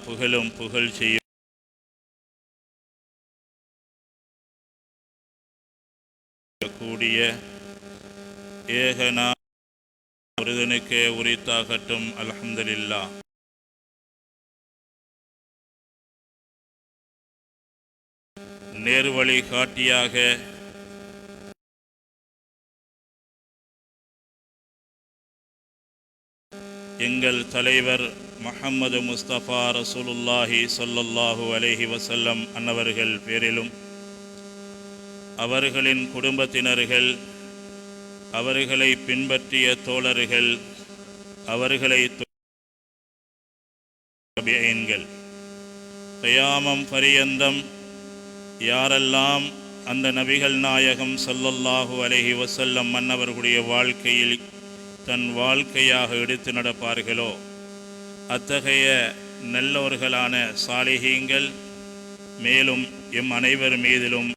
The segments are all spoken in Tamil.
புகழும் புகழ் செய்யும் கூடிய ஏகனா ஒருதனுக்கே உரித்தாகட்டும் அல்ஹம்துலில்லா நேர்வழி காட்டியாக எங்கள் தலைவர் மஹம்மது முஸ்தபா ரசூலுல்லாஹி சொல்லல்லாஹு அலேஹி வசல்லம் அன்னவர்கள் பேரிலும் அவர்களின் குடும்பத்தினர்கள் அவர்களை பின்பற்றிய தோழர்கள் அவர்களை எண்கள் கயாமம் பரியந்தம் யாரெல்லாம் அந்த நபிகள் நாயகம் சொல்லல்லாஹு அலைஹி வசல்லம் மன்னவர்களுடைய வாழ்க்கையில் தன் வாழ்க்கையாக எடுத்து நடப்பார்களோ? அத்தகைய நல்லவர்களான சாலிகீங்கள் மேலும் எம் அனைவர் மீதிலும்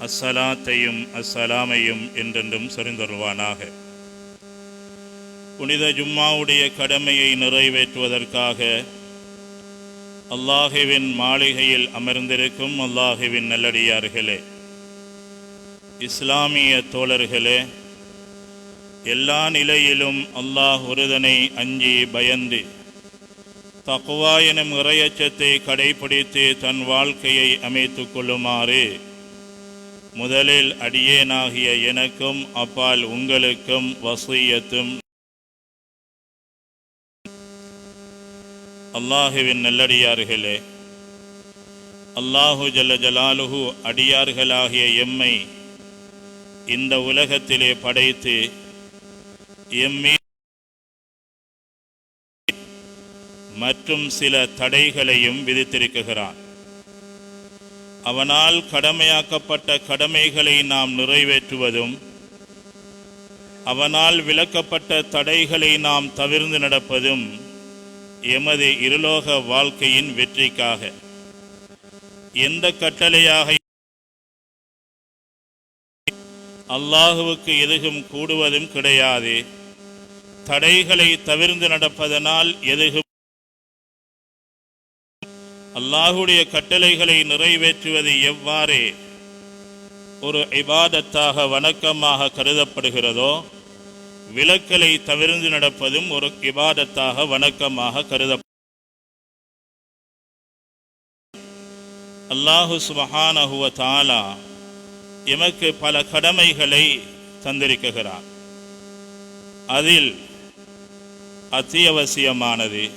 அஸ்ஸலாத்தையும் அஸ்ஸலாமையும் என்றென்றும் சரிந்தருவானாக புனித ஜும்மாவுடைய கடமையை நிறைவேற்றுவதற்காக அல்லாஹுவின் மாளிகையில் அமர்ந்திருக்கும் அல்லாஹுவின் நல்லடியார்களே இஸ்லாமிய தோழர்களே எல்லா நிலையிலும் அல்லாஹ் ஒருதனை அஞ்சி பயந்து தக்குவா எனும் இறையச்சத்தை கடைபிடித்து தன் வாழ்க்கையை அமைத்துக் கொள்ளுமாறு முதலில் அடியேனாகிய எனக்கும் அப்பால் உங்களுக்கும் வசீயத்தும் அல்லாஹுவின் நல்லடியார்களே அல்லாஹு ஜல்ல ஜலாலுஹு அடியார்களாகிய எம்மை இந்த உலகத்திலே படைத்து எம்மீ மற்றும் சில தடைகளையும் விதித்திருக்கிறான். அவனால் கடமையாக்கப்பட்ட கடமைகளை நாம் நிறைவேற்றுவதும் அவனால் விலக்கப்பட்ட தடைகளை நாம் தவிர்ந்து நடப்பதும் எமது இருலோக வாழ்க்கையின் வெற்றிக்காக. எந்த கட்டளையாக அல்லாஹுவுக்கு எதுகும் கூடுவதும் கிடையாது. தடைகளை தவிர்ந்து நடப்பதனால் எதுகு அல்லாஹுடைய கட்டளைகளை நிறைவேற்றுவது எவ்வாறு ஒரு இபாதத்தாக வணக்கமாக கருதப்படுகிறதோ விலக்கலை தவிர்ந்து நடப்பதும் ஒரு இபாதத்தாக வணக்கமாக கருத அல்லாஹு சுபஹானஹுவ தாலா எமக்கு பல கடமைகளை தந்திருக்கிறார். அதில் அத்தியாவசியமானது.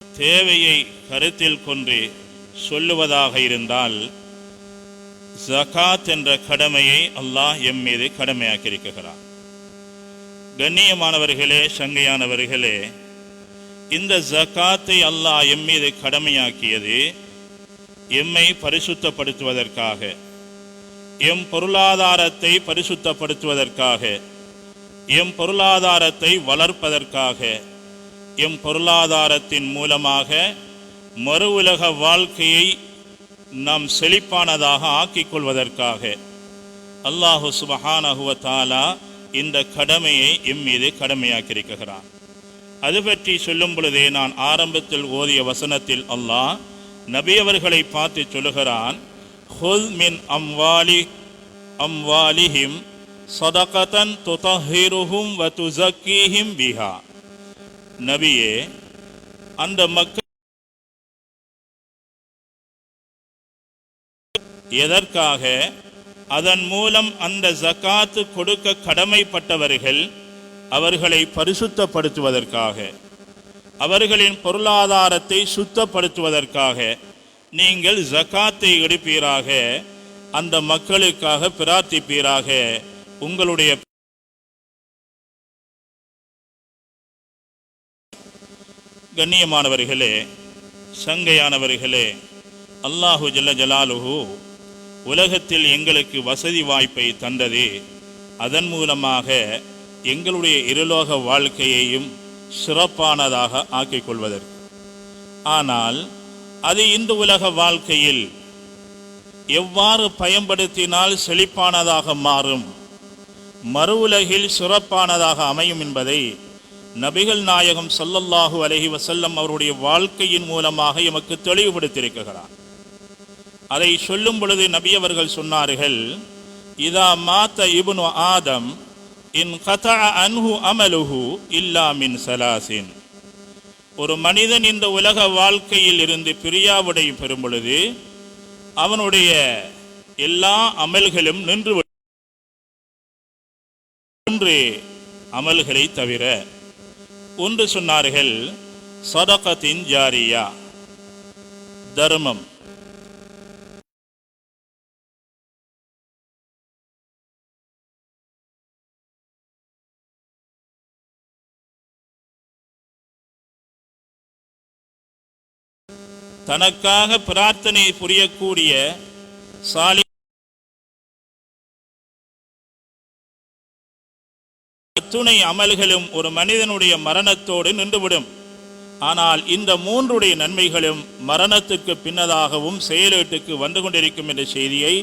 தேவையை கருத்தில் கொண்டு சொல்லுவதாக இருந்தால் ஜகாத் என்ற கடமையை அல்லாஹ் எம் மீது கடமையாக்கியிருக்கிறார் கண்ணியமானவர்களே சங்கையானவர்களே இந்த ஜகாத்தை அல்லாஹ் எம் மீது கடமையாக்கியது எம்மை பரிசுத்தப்படுத்துவதற்காக எம் பொருளாதாரத்தை பரிசுத்தப்படுத்துவதற்காக எம் பொருளாதாரத்தை வளர்ப்பதற்காக எம் பொருளாதாரத்தின் மூலமாக மறு உலக வாழ்க்கையை நாம் செழிப்பானதாக ஆக்கிக் கொள்வதற்காக அல்லாஹு சுபஹானகுவத்தாலா தாலா இந்த கடமையை எம் மீது கடமையாக்கியிருக்கிறான். அது பற்றி சொல்லும் பொழுதே நான் ஆரம்பத்தில் ஓதிய வசனத்தில் அல்லாஹ் நபியவர்களை பார்த்து சொல்லுகிறான் ஹுல் மின் அம்வாலி அம்வாலிஹிம் சதகதன் துதஹிருஹும் வ துஸக்கீஹிம் பிஹா நபியே அந்த மக்கள் எதற்காக? அதன் மூலம் அந்த ஜகாத்து கொடுக்க கடமைப்பட்டவர்கள் அவர்களை பரிசுத்தப்படுத்துவதற்காக அவர்களின் பொருளாதாரத்தை சுத்தப்படுத்துவதற்காக நீங்கள் ஜகாத்தை எடுப்பீராக அந்த மக்களுக்காக பிரார்த்திப்பீராக. உங்களுடைய கண்ணியமானவர்களே சங்கையானவர்களே அல்லாஹு ஜல்ல ஜலாலுஹு உலகத்தில் எங்களுக்கு வசதி வாய்ப்பை தந்தது. அதன் மூலமாக எங்களுடைய இருலோக வாழ்க்கையையும் சிறப்பானதாக ஆக்கிக் கொள்வதற்கு. ஆனால் அது இந்த உலக வாழ்க்கையில் எவ்வாறு பயன்படுத்தினால் செழிப்பானதாக மாறும் மறு உலகில் சிறப்பானதாக அமையும் என்பதை நபிகள் நாயகம் ஸல்லல்லாஹு அலஹி வசல்லம் அவருடைய வாழ்க்கையின் மூலமாக எமக்கு தெளிவுபடுத்தியிருக்கிறார். அதை சொல்லும் பொழுது நபி அவர்கள் சொன்னார்கள் இதா மாத்த இபுனு ஆதம் இன் கதா அன்ஹு அமலுஹு இல்லா மின் சலாசின். ஒரு மனிதன் இந்த உலக வாழ்க்கையில் இருந்து பிரியாவுடை பெறும் பொழுது அவனுடைய எல்லா அமல்களும் நின்று மூன்று அமல்களை தவிர ஒன்று சொன்னார்கள் சதகத்தின் ஜாரியா தர்மம். தனக்காக பிரார்த்தனை புரியக்கூடிய சாலி அத்துணை அமல்களும் ஒரு மனிதனுடைய மரணத்தோடு நின்றுவிடும். ஆனால் இந்த மூன்றுடைய நன்மைகளும் மரணத்துக்கு பின்னதாகவும் செயலீட்டுக்கு வந்து கொண்டிருக்கும் என்ற செய்தியை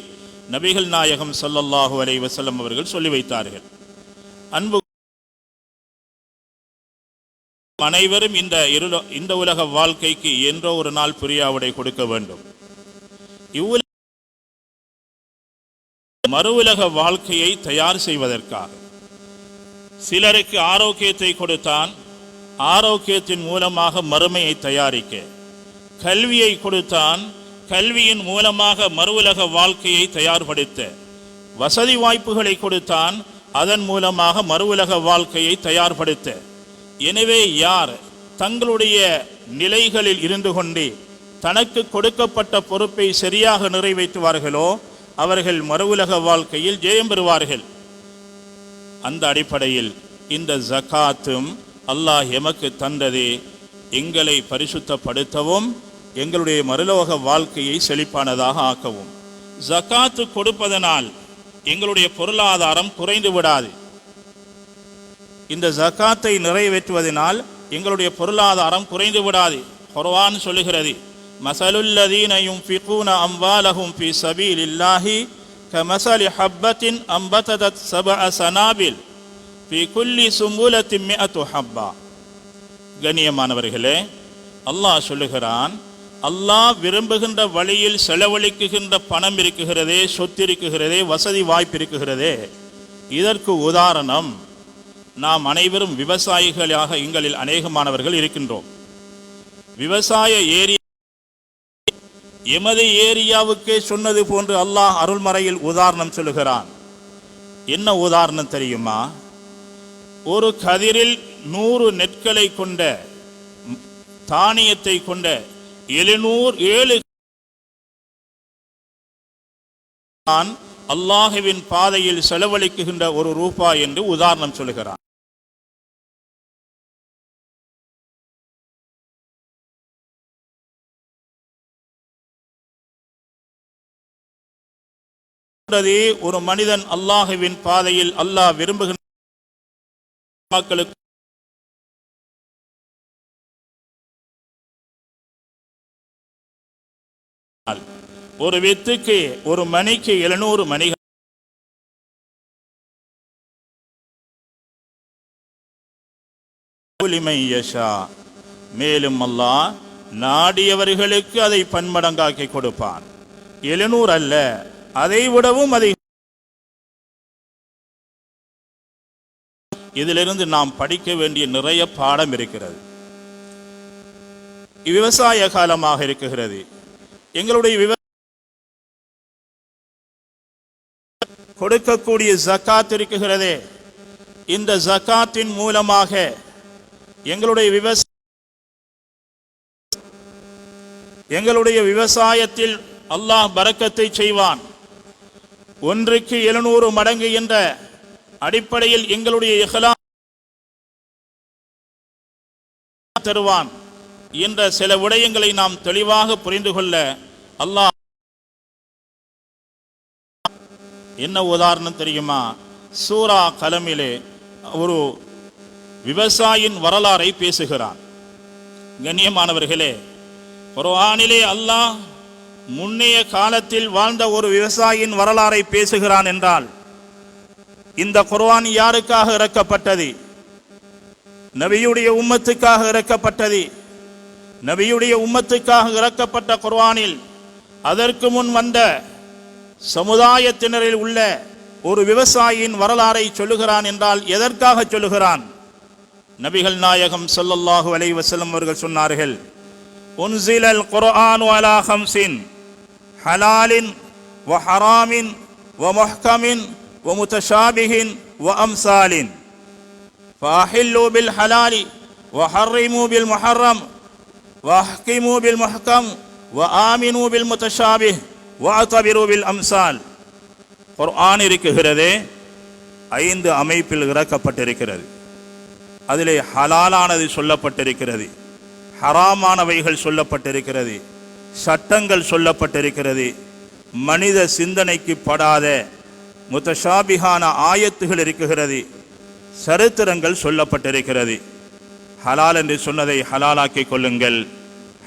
நபிகள் நாயகம் ஸல்லல்லாஹு அலை வசல்லம் அவர்கள் சொல்லி வைத்தார்கள். அன்பு அனைவரும் இந்த இரு இந்த உலக வாழ்க்கைக்கு என்றோ ஒரு நாள் புரியாவுடை கொடுக்க வேண்டும். இவ்வுல மறு உலக வாழ்க்கையை தயார் செய்வதற்காக. சிலருக்கு ஆரோக்கியத்தை கொடுத்தான். ஆரோக்கியத்தின் மூலமாக மறுமையை தயாரிக்க. கல்வியை கொடுத்தான். கல்வியின் மூலமாக மறு உலக வாழ்க்கையை தயார்படுத்த. வசதி வாய்ப்புகளை கொடுத்தான். அதன் மூலமாக மறு உலக வாழ்க்கையை தயார்படுத்த. எனவே யார் தங்களுடைய நிலைகளில் இருந்து கொண்டு தனக்கு கொடுக்கப்பட்ட பொறுப்பை சரியாக நிறைவேற்றுவார்களோ அவர்கள் மறு உலக வாழ்க்கையில் ஜெயம் பெறுவார்கள். அந்த அடிப்படையில் இந்த ஜகாத்தும் அல்லாஹ் எமக்கு தந்தது. எங்களை பரிசுத்தப்படுத்தவும் எங்களுடைய மறுலோக வாழ்க்கையை செழிப்பானதாக ஆக்கவும். ஜகாத்து கொடுப்பதனால் எங்களுடைய பொருளாதாரம் குறைந்து விடாது. இந்த ஜகாத்தை நிறைவேற்றுவதனால் எங்களுடைய பொருளாதாரம் குறைந்து விடாது. குர்வான் சொல்லுகிறது மசலுல்லதீனையும் மசலுல்லதீன யுன்ஃபிகூன பி சபீல் இல்லாஹி கமசலி ஹப்பத்தின் அம்பததத் சபஅ சனாபில் ஃபீ குல்லி சும்புலத்தின் மிஅத்து ஹப்பா கண்ணியமானவர்களே அல்லாஹ் சொல்லுகிறான் அல்லாஹ் விரும்புகின்ற வழியில் செலவழிக்குகின்ற பணம் இருக்குகிறதே சொத்து இருக்குகிறதே வசதி வாய்ப்பு இருக்குகிறதே இதற்கு உதாரணம் நாம் அனைவரும் விவசாயிகளாக எங்களில் அநேகமானவர்கள் இருக்கின்றோம். விவசாய ஏரியா எமது ஏரியாவுக்கே சொன்னது போன்று அல்லாஹ் அருள்மறையில் உதாரணம் சொல்லுகிறான். என்ன உதாரணம் தெரியுமா? ஒரு கதிரில் நூறு நெற்களை கொண்ட தானியத்தை கொண்ட எழுநூறு ஏழு தான் அல்லாஹுவின் பாதையில் செலவழிக்குகின்ற ஒரு ரூபாய் என்று உதாரணம் சொல்லுகிறான். ஒரு மனிதன் அல்லாஹுவின் பாதையில் அல்லாஹ் விரும்புகின்ற மக்களுக்கு ஒரு வித்துக்கு ஒரு மணிக்கு எழுநூறு மணிகள். மேலும் அல்லாஹ் நாடியவர்களுக்கு அதை பன்மடங்காக்கி கொடுப்பான். எழுநூறு அல்ல அதை விடவும் அதை இதிலிருந்து நாம் படிக்க வேண்டிய நிறைய பாடம் இருக்கிறது. விவசாய காலமாக இருக்குகிறது. எங்களுடைய விவ கொடுக்கக்கூடிய ஜக்காத் இருக்குகிறதே இந்த ஜக்காத்தின் மூலமாக எங்களுடைய விவசாய எங்களுடைய விவசாயத்தில் அல்லாஹ் பறக்கத்தை செய்வான். ஒன்றுக்கு எழுநூறு மடங்கு என்ற அடிப்படையில் எங்களுடைய இஹ்லா தருவான் என்ற சில விடயங்களை நாம் தெளிவாக புரிந்து கொள்ள அல்லாஹ் என்ன உதாரணம் தெரியுமா? சூரா கலமிலே ஒரு விவசாயியின் வரலாறை பேசுகிறான். கண்ணியமானவர்களே குர்ஆனிலே அல்லாஹ் முன்னைய காலத்தில் வாழ்ந்த ஒரு விவசாயியின் வரலாறை பேசுகிறான் என்றால் இந்த குர்வான் யாருக்காக இறக்கப்பட்டது? நபியுடைய உம்மத்துக்காக இறக்கப்பட்டது. நபியுடைய உம்மத்துக்காக இறக்கப்பட்ட குர்வானில் அதற்கு முன் வந்த சமுதாயத்தினரில் உள்ள ஒரு விவசாயியின் வரலாறை சொல்லுகிறான் என்றால் எதற்காக சொல்லுகிறான்? நபிகள் நாயகம் சொல்லல்லாஹு அலைவசல்லம் அவர்கள் சொன்னார்கள் உன்சிலல் குரான் அலா ஹம்சின் ஹலாலின் வ ஹராமின் வ முஹ்கமின் வ முத்தஷாபிஹின் வ அம்சாலின் فأحلوا بالحلال وحرموا بالمحرم واحكموا بالمحكم وآمنوا بالمتشابه واعتبروا بالأمثال குர்ஆன் இருக்குகிறதே ஐந்து அமைப்பில் இறக்கப்பட்டிருக்கிறது அதிலே ஹலாலானது சொல்லப்பட்டிருக்கிறது ஹராமானவைகள் சொல்லப்பட்டிருக்கிறது சட்டங்கள் சொல்லப்பட்டிருக்கிறது. மனித சிந்தனைக்கு படாத முத்தஷாபிகான ஆயத்துகள் இருக்குகிறது சரித்திரங்கள் சொல்லப்பட்டிருக்கிறது. ஹலால் என்று சொன்னதை ஹலாலாக்கிக் கொள்ளுங்கள்.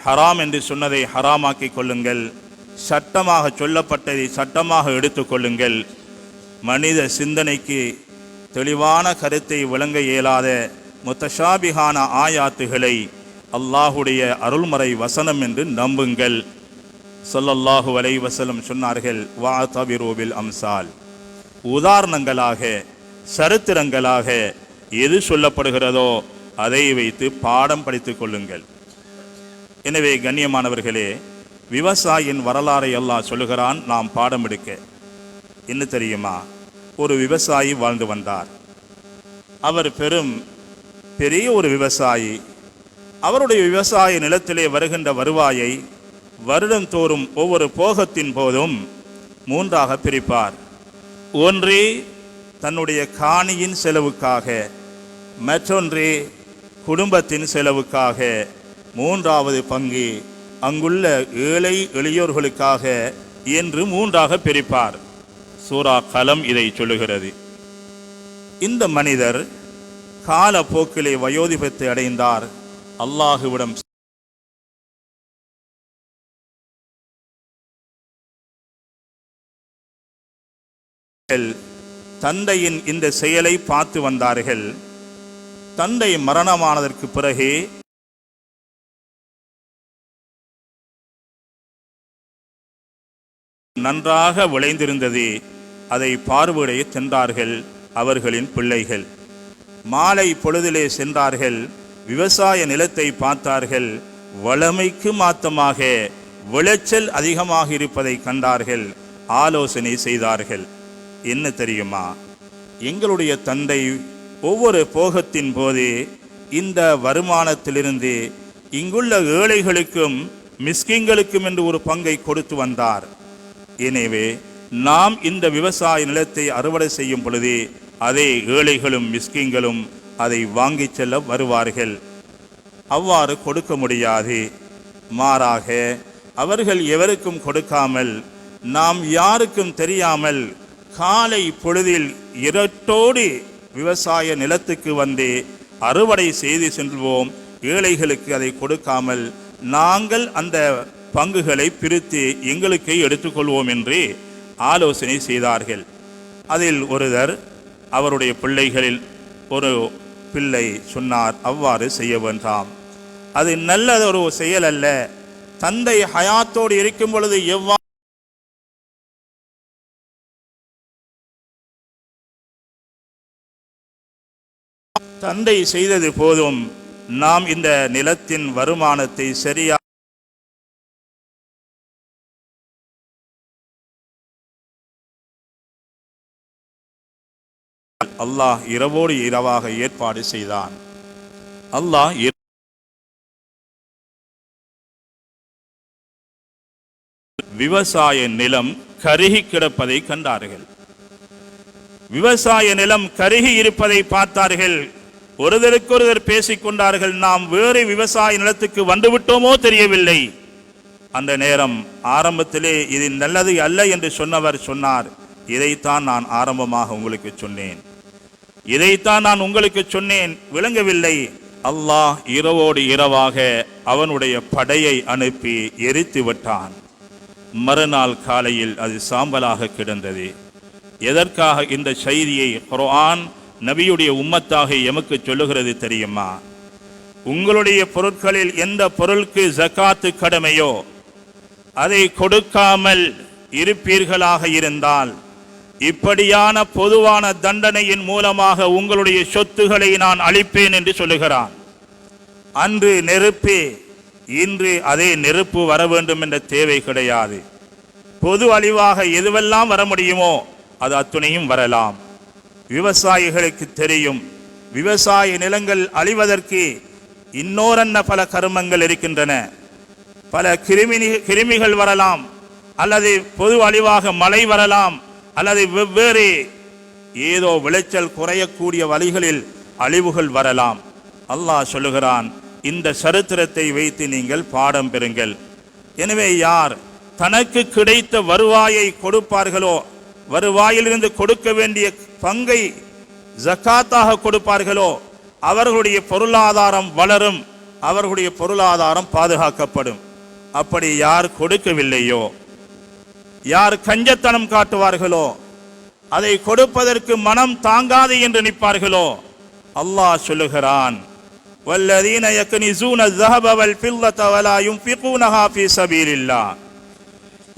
ஹராம் என்று சொன்னதை ஹராமாக்கிக் கொள்ளுங்கள். சட்டமாக சொல்லப்பட்டதை சட்டமாக எடுத்துக்கொள்ளுங்கள் மனித சிந்தனைக்கு தெளிவான கருத்தை விளங்க இயலாத முத்தஷாபிகான ஆயாத்துகளை அல்லாஹுடைய அருள்மறை வசனம் என்று நம்புங்கள். சொல்லல்லாஹு வலை வசலம் சொன்னார்கள் வா தவிரோவில் அம்சால். உதாரணங்களாக சரித்திரங்களாக எது சொல்லப்படுகிறதோ அதை வைத்து பாடம் படித்துக் கொள்ளுங்கள். எனவே கண்ணியமானவர்களே விவசாயியின் வரலாறை எல்லாம் சொல்லுகிறான் நாம் பாடம் எடுக்க. என்ன தெரியுமா? ஒரு விவசாயி வாழ்ந்து வந்தார். அவர் பெரும் பெரிய ஒரு விவசாயி அவருடைய விவசாய நிலத்திலே வருகின்ற வருவாயை வருடந்தோறும் ஒவ்வொரு போகத்தின் போதும் மூன்றாக பிரிப்பார். ஒன்று தன்னுடைய காணியின் செலவுக்காக மற்றொன்று குடும்பத்தின் செலவுக்காக மூன்றாவது பங்கு அங்குள்ள ஏழை எளியோர்களுக்காக என்று மூன்றாக பிரிப்பார். சூரா கலம் இதை சொல்லுகிறது. இந்த மனிதர் காலப்போக்கிலே வயோதிபத்தை அடைந்தார். அல்லாஹுவிடம் தந்தையின் இந்த செயலை பார்த்து வந்தார்கள். தந்தை மரணமானதற்கு பிறகு நன்றாக விளைந்திருந்தது. அதை பார்வையிட சென்றார்கள் அவர்களின் பிள்ளைகள். மாலை பொழுதிலே சென்றார்கள். விவசாய நிலத்தை பார்த்தார்கள். வளமைக்கு மாத்தமாக விளைச்சல் அதிகமாக இருப்பதை கண்டார்கள். ஆலோசனை செய்தார்கள். என்ன தெரியுமா? எங்களுடைய தந்தை ஒவ்வொரு போகத்தின் போது இந்த வருமானத்திலிருந்து இங்குள்ள ஏழைகளுக்கும் மிஸ்கிங்களுக்கும் என்று ஒரு பங்கை கொடுத்து வந்தார். எனவே நாம் இந்த விவசாய நிலத்தை அறுவடை செய்யும் பொழுது அதே ஏழைகளும் மிஸ்கிங்களும் அதை வாங்கிச் செல்ல வருவார்கள். அவ்வாறு கொடுக்க முடியாது. மாறாக அவர்கள் எவருக்கும் கொடுக்காமல் நாம் யாருக்கும் தெரியாமல் காலை பொழுதில் இரட்டோடு விவசாய நிலத்துக்கு வந்து அறுவடை செய்து செல்வோம். ஏழைகளுக்கு அதை கொடுக்காமல் நாங்கள் அந்த பங்குகளை பிரித்து எங்களுக்கே எடுத்துக்கொள்வோம் என்று ஆலோசனை செய்தார்கள். அதில் ஒருவர் அவருடைய பிள்ளைகளில் ஒரு பிள்ளை சொன்னார் அவ்வாறு செய்ய வேண்டாம். அது நல்லதொரு செயல் அல்ல. தந்தை ஹயாத்தோடு இருக்கும் பொழுது எவ்வாறு தந்தை செய்தது போதும் நாம் இந்த நிலத்தின் வருமானத்தை சரியா அல்லாஹ் இரவோடு இரவாக ஏற்பாடு செய்தான். அல்லாஹ் விவசாய நிலம் கருகி கிடப்பதை கண்டார்கள். விவசாய நிலம் கருகி இருப்பதை பார்த்தார்கள். ஒருதருக்கொருவர் பேசிக் கொண்டார்கள் நாம் வேறு விவசாய நிலத்துக்கு வந்துவிட்டோமோ தெரியவில்லை. அந்த நேரம் ஆரம்பத்திலே இது நல்லது அல்ல என்று சொன்னவர் சொன்னார். இதைத்தான் நான் ஆரம்பமாக உங்களுக்கு சொன்னேன். இதைத்தான் நான் உங்களுக்கு சொன்னேன். விளங்கவில்லை. அல்லாஹ் இரவோடு இரவாக அவனுடைய படையை அனுப்பி எரித்து விட்டான். மறுநாள் காலையில் அது சாம்பலாக கிடந்தது. எதற்காக இந்த செய்தியை குர்ஆன் நபியுடைய உம்மத்தாக எமக்கு சொல்லுகிறது தெரியுமா? உங்களுடைய பொருட்களில் எந்த பொருளுக்கு ஜக்காத்து கடமையோ அதை கொடுக்காமல் இருப்பீர்களாக இருந்தால் இப்படியான பொதுவான தண்டனையின் மூலமாக உங்களுடைய சொத்துக்களை நான் அளிப்பேன் என்று சொல்லுகிறான். அன்று நெருப்பே இன்று அதே நெருப்பு வர வேண்டும் என்ற தேவை கிடையாது. பொது அழிவாக எதுவெல்லாம் வர முடியுமோ அது அத்துணையும் வரலாம். விவசாயிகளுக்கு தெரியும் விவசாய நிலங்கள் அழிவதற்கு இன்னோரன்ன பல கருமங்கள் இருக்கின்றன. பல கிருமி கிருமிகள் வரலாம் அல்லது பொது அழிவாக மழை வரலாம் அல்லது வெவ்வேறு ஏதோ விளைச்சல் குறையக்கூடிய வழிகளில் அழிவுகள் வரலாம். அல்லாஹ் சொல்லுகிறான் இந்த சரித்திரத்தை வைத்து நீங்கள் பாடம் பெறுங்கள். எனவே யார் தனக்கு கிடைத்த வருவாயை கொடுப்பார்களோ வருவாயிலிருந்து கொடுக்க வேண்டிய பங்கை ஜக்காத்தாக கொடுப்பார்களோ அவர்களுடைய பொருளாதாரம் வளரும் அவர்களுடைய பொருளாதாரம் பாதுகாக்கப்படும். அப்படி யார் கொடுக்கவில்லையோ யார் கஞ்சத்தனம் காட்டுவார்களோ அதை கொடுப்பதற்கு மனம் தாங்காது என்று நிற்பார்களோ அல்லாஹ் சொல்லுகிறான் வல்லதீன யக்னிசூன الذهب والفضة ولا ينفقونها في سبيل الله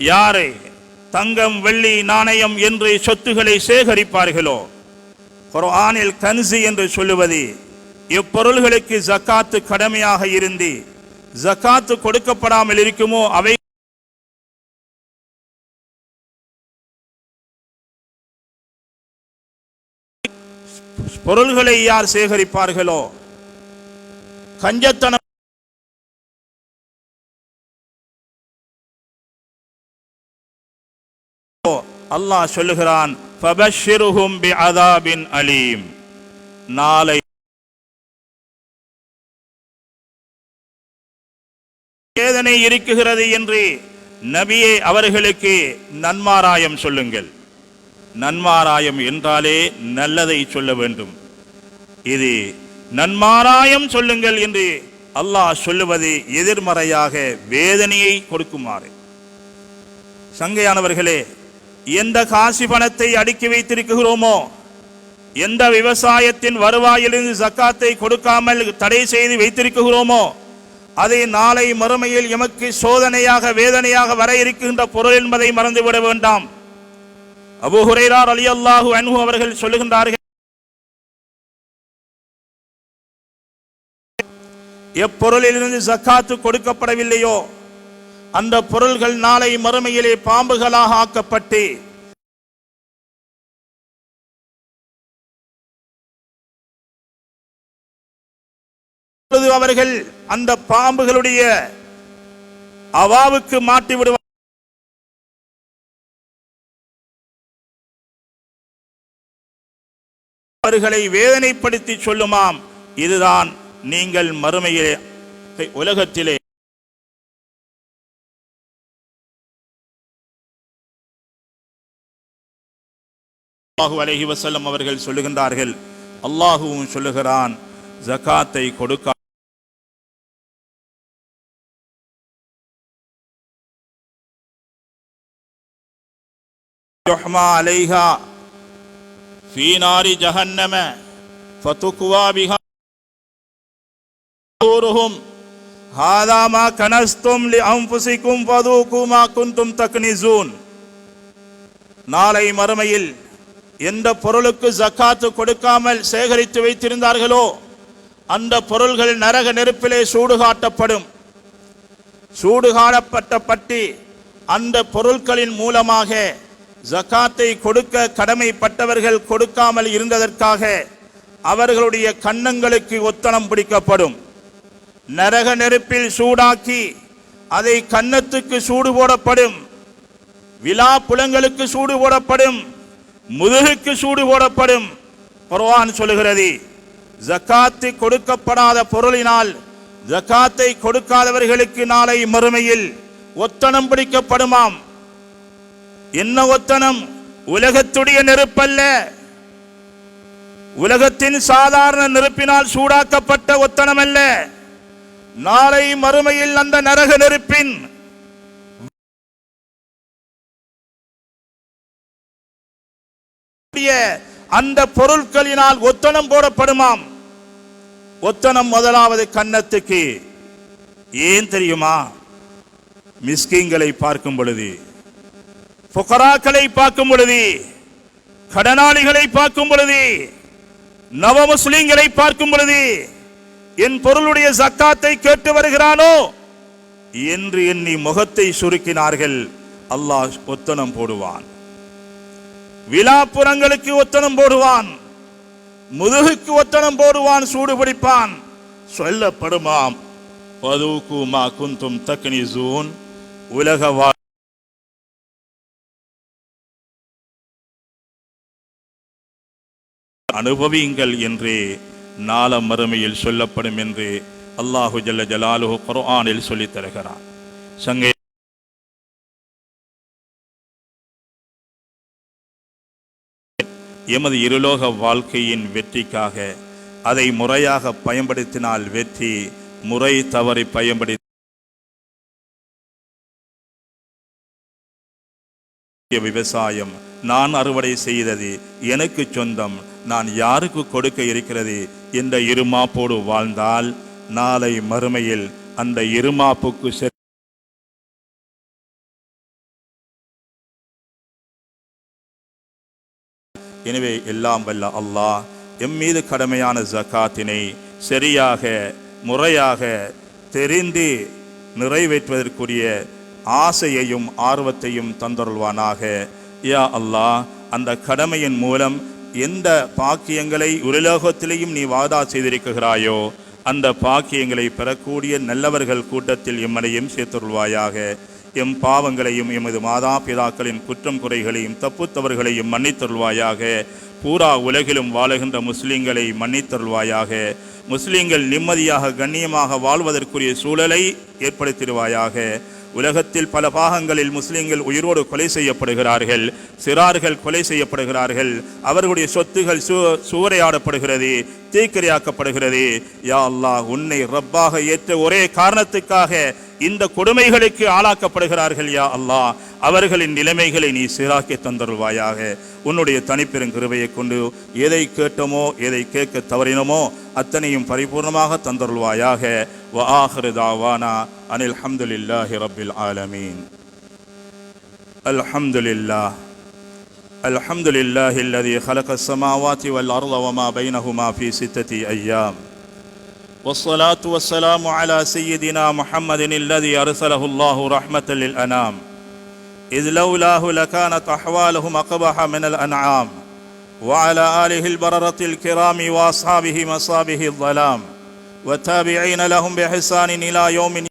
யாரை தங்கம் வெள்ளி நாணயம் என்று சொத்துக்களை சேகரிப்பார்களோ குர்ஆனில் கன்சி என்று சொல்லுவது இப்பொருள்களுக்கு ஜக்காத்து கடமையாக இருந்து ஜக்காத்து கொடுக்கப்படாமல் இருக்குமோ அவை பொருள்களை யார் சேகரிப்பார்களோ? கஞ்சத்தனம் அல்லாஹ் சொல்லுகிறான் அலீம். நாளை வேதனை இருக்குகிறது என்று நபியை அவர்களுக்கு நன்மாராயம் சொல்லுங்கள். நன்மாராயம் என்றாலே நல்லதை சொல்ல வேண்டும். இது நன்மாராயம் சொல்லுங்கள் என்று அல்லாஹ் சொல்லுவது எதிர்மறையாக வேதனையை கொடுக்குமாறு. சங்கையானவர்களே எந்த காசி பணத்தை அடுக்கி வைத்திருக்கிறோமோ எந்த விவசாயத்தின் வருவாயிலிருந்து சக்காத்தை கொடுக்காமல் தடை செய்து வைத்திருக்கிறோமோ அதை நாளை மறுமையில் எமக்கு சோதனையாக வேதனையாக வர இருக்கின்ற பொருள் என்பதை மறந்துவிட வேண்டாம். அபு ஹுரைரார் அலி அல்லாஹு அன்ஹு அவர்கள் சொல்லுகின்றார்கள் எப்பொருளிலிருந்து ஜக்காத்து கொடுக்கப்படவில்லையோ அந்த பொருள்கள் நாளை மறுமையிலே பாம்புகளாக ஆக்கப்பட்டு அவர்கள் அந்த பாம்புகளுடைய அவாவுக்கு மாட்டி விடுவார் அவர்களை வேதனைப்படுத்தி சொல்லுமாம். இதுதான் நீங்கள் மறுமையிலே உலகத்திலே. அல்லாஹு அலைஹி வஸல்லம் அவர்கள் சொல்லுகின்றார்கள். அல்லாஹுவும் சொல்லுகிறான் ஜகாத்தை கொடுக்க யுஹ்மா அலைஹா ஃபீ நாரி ஜஹன்னம ஃபதுக்வா பிஹா ظهورهم هذا ما كنزتم لأنفسكم فذوقوا ما كنتم تكنزون நாளை மறுமையில் எந்த பொருளுக்கு ஜக்காத்து கொடுக்காமல் சேகரித்து வைத்திருந்தார்களோ அந்த பொருள்கள் நரக நெருப்பிலே சூடு காட்டப்படும் சூடு காணப்பட்ட பட்டி அந்த பொருட்களின் மூலமாக ஜக்காத்தை கொடுக்க கடமைப்பட்டவர்கள் கொடுக்காமல் இருந்ததற்காக அவர்களுடைய கன்னங்களுக்கு ஒத்தனம் பிடிக்கப்படும். நரக நெருப்பில் சூடாக்கி அதை கன்னத்துக்கு சூடு போடப்படும். விழா புலங்களுக்கு சூடு போடப்படும். முதுகுக்கு சூடு போடப்படும். குர்ஆன் சொல்லுகிறது ஜக்காத்து கொடுக்கப்படாத பொருளினால் ஜக்காத்தை கொடுக்காதவர்களுக்கு நாளை மறுமையில் ஒத்தனம் பிடிக்கப்படுமாம். என்ன ஒத்தனம்? உலகத்துடைய நெருப்பல்ல. உலகத்தின் சாதாரண நெருப்பினால் சூடாக்கப்பட்ட ஒத்தனம் அல்ல நாளை மறுமையில் அந்த நரக நெருப்பின் அந்த பொருட்களினால் ஒத்தனம் போடப்படுமாம். ஒத்தனம் முதலாவது கன்னத்துக்கு. ஏன் தெரியுமா? மிஸ்கிங்களை பார்க்கும் பொழுது. புகராக்களை பார்க்கும் பொழுது கடனாளிகளை பார்க்கும் பொழுது நவ முஸ்லிம்களை பார்க்கும் பொழுது என் பொருளுடைய சக்காத்தை கேட்டு வருகிறானோ என்று எண்ணி முகத்தை சுருக்கினார்கள். அல்லாஹ் ஒத்தனம் போடுவான். விழாப்புறங்களுக்கு ஒத்தனம் போடுவான். முதுகுக்கு ஒத்தனம் போடுவான் சூடு பிடிப்பான் சொல்லப்படுமாம். பதுகுமா குந்தும் தக்னிசூன். உலக அனுபவியுங்கள் என்று நாள மறுமையில் சொல்லப்படும் என்று அல்லாஹு ஜல்ல ஜலாலுஹு குர்ஆனில் சொல்லித் தருகிறான். சங்கை எமது இருலோக வாழ்க்கையின் வெற்றிக்காக அதை முறையாக பயன்படுத்தினால் வெற்றி முறை தவறி பயன்படுத்தி விவசாயம் நான் அறுவடை செய்தது எனக்கு சொந்தம் நான் யாருக்கு கொடுக்க இருக்கிறது? இந்த இருமாப்போடு வாழ்ந்தால் நாளை மறுமையில் அந்த இருமாப்புக்கு செ- எனவே எல்லாம் வல்ல அல்லாஹ் எம் மீது கடமையான ஜக்காத்தினை சரியாக முறையாக தெரிந்து நிறைவேற்றுவதற்குரிய ஆசையையும் ஆர்வத்தையும் தந்தருள்வானாக. யா அல்லாஹ் அந்த கடமையின் மூலம் எந்த பாக்கியங்களை உலோகத்திலேயும் நீ வாதா செய்திருக்கிறாயோ அந்த பாக்கியங்களை பெறக்கூடிய நல்லவர்கள் கூட்டத்தில் எம்மனையும் சேர்த்துள்வாயாக எம் பாவங்களையும் எமது மாதா பிதாக்களின் குற்றம் குறைகளையும் தப்புத்தவர்களையும் மன்னித்தருள்வாயாக. பூரா உலகிலும் வாழுகின்ற முஸ்லீம்களை மன்னித்தருள்வாயாக. முஸ்லீம்கள் நிம்மதியாக கண்ணியமாக வாழ்வதற்குரிய சூழலை ஏற்படுத்திடுவாயாக. உலகத்தில் பல பாகங்களில் முஸ்லிம்கள் உயிரோடு கொலை செய்யப்படுகிறார்கள் சிறார்கள் கொலை செய்யப்படுகிறார்கள் அவர்களுடைய சொத்துகள் சு சூறையாடப்படுகிறது தீக்கிரையாக்கப்படுகிறது. யா அல்லாஹ் உன்னை ரப்பாக ஏற்ற ஒரே காரணத்துக்காக இந்த கொடுமைகளுக்கு ஆளாக்கப்படுகிறார்கள் யா அல்லாஹ். அவர்களின் நிலைமைகளை நீ சீராக்கி தந்தருள்வாயாக. உன்னுடைய தனிப்பெரும் கிருபையை கொண்டு எதை கேட்டோமோ எதை கேட்க தவறினோமோ அத்தனையும் பரிபூர்ணமாக தந்தருள்வாயாக. வ عن الحمد لله رب العالمين. الحمد لله. الحمد لله الذي خلق السماوات والأرض وما بينهما في ستة أيام. والصلاة والسلام على سيدنا محمد الذي أرسله الله رحمة للأنام. إذ لولاه لكانت أحوالهم أقبح من الأنعام. وعلى آله البررة الكرام وأصحابه مصابه الظلام. والتابعين لهم بإحسان إلى يوم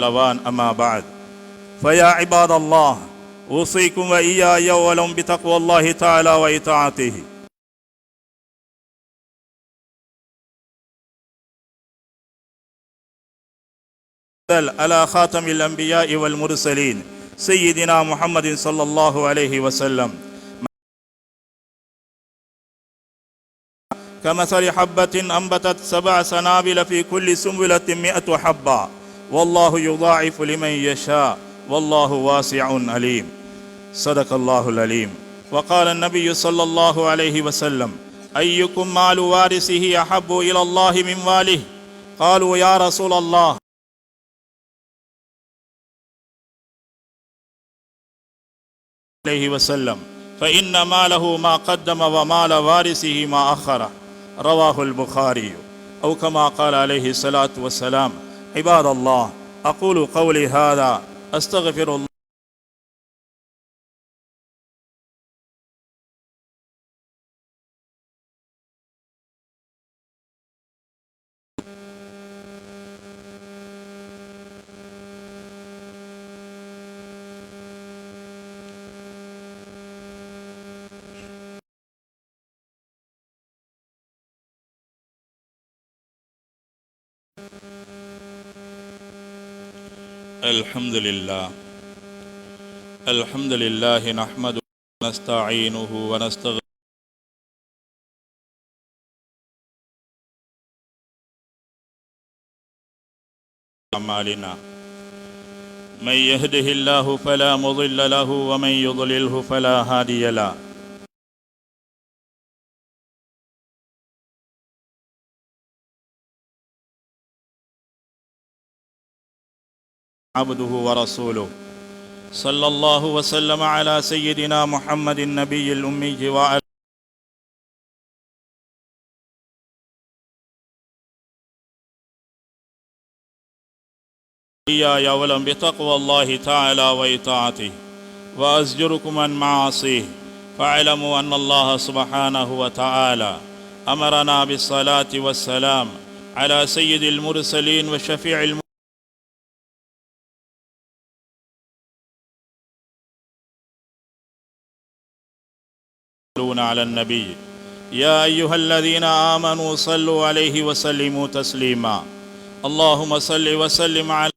لوان أما بعد. فيا عباد الله أوصيكم وإياي أولا بتقوى الله تعالى وإطاعته. على خاتم الأنبياء والمرسلين سيدنا محمد صلى الله عليه وسلم. كمثل حبة أنبتت سبع سنابل في كل سنبلة مئة حبة. والله يضاعف لمن يشاء. والله واسع عليم. صدق الله العليم. وقال النبي صلى الله عليه وسلم أيكم مال وارثه أحب إلى الله من ماله قالوا يا رسول الله. عليه وسلم فإن ماله ما قدم ومال وارثه ما أخره. رواه البخاري. أو كما قال عليه الصلاة والسلام عباد الله أقول قولي هذا أستغفر الله. الحمد لله الحمد لله نحمده ونستعينه ونستغفره. أعمالنا. من يهده الله فلا مضل له ومن يضلله فلا هادي له. عبده ورسوله. صلى الله وسلم على سيدنا محمد النبي الأمي وعلى إياي أولا بتقوى الله تعالى وإطاعته وأزجركم عن معاصيه فاعلموا أن الله سبحانه وتعالى أمرنا بالصلاة والسلام على سيد المرسلين وشفيع الم... على النبي. يا أيها الذين آمنوا صلوا عليه وسلموا تسليما. اللهم صل وسلم على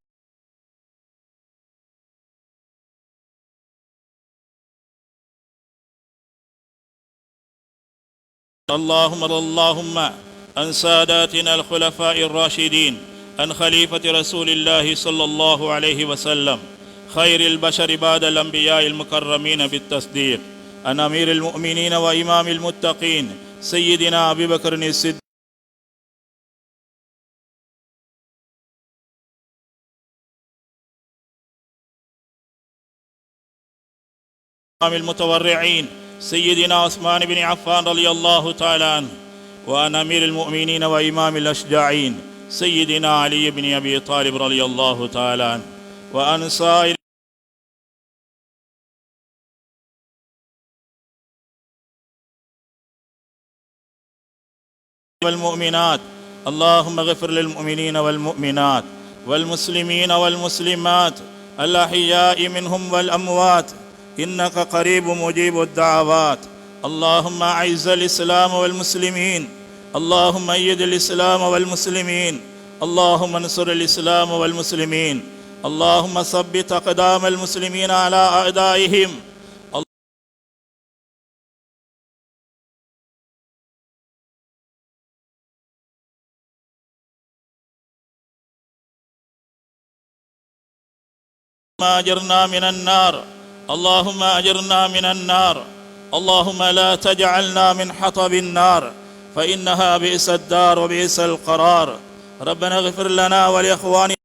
اللهم اللهم عن ساداتنا الخلفاء الراشدين عن خليفة رسول الله صلى الله عليه وسلم خير البشر بعد الأنبياء المكرمين بالتصديق. عن أمير المؤمنين وإمام المتقين سيدنا أبي بكر الصديق. المتورعين سيدنا عثمان بن عفان رضي الله تعالى عنه وعن أمير المؤمنين وإمام الأشجاعين سيدنا علي بن أبي طالب رضي الله تعالى عنه وعن سائر والمؤمنات. اللهم اغفر للمؤمنين والمؤمنات والمسلمين والمسلمات الأحياء منهم والأموات. إنك قريب مجيب الدعوات. اللهم أعز الإسلام والمسلمين. اللهم أيد الإسلام والمسلمين. اللهم انصر الإسلام والمسلمين. اللهم ثبت أقدام المسلمين على أعدائهم. أجرنا من النار. اللهم أجرنا من النار. اللهم لا تجعلنا من حطب النار. فإنها بئس الدار وبئس القرار. ربنا اغفر لنا ولإخواننا.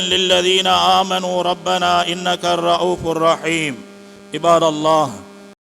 للذين آمنوا ربنا إنك الرؤوف الرحيم. عباد الله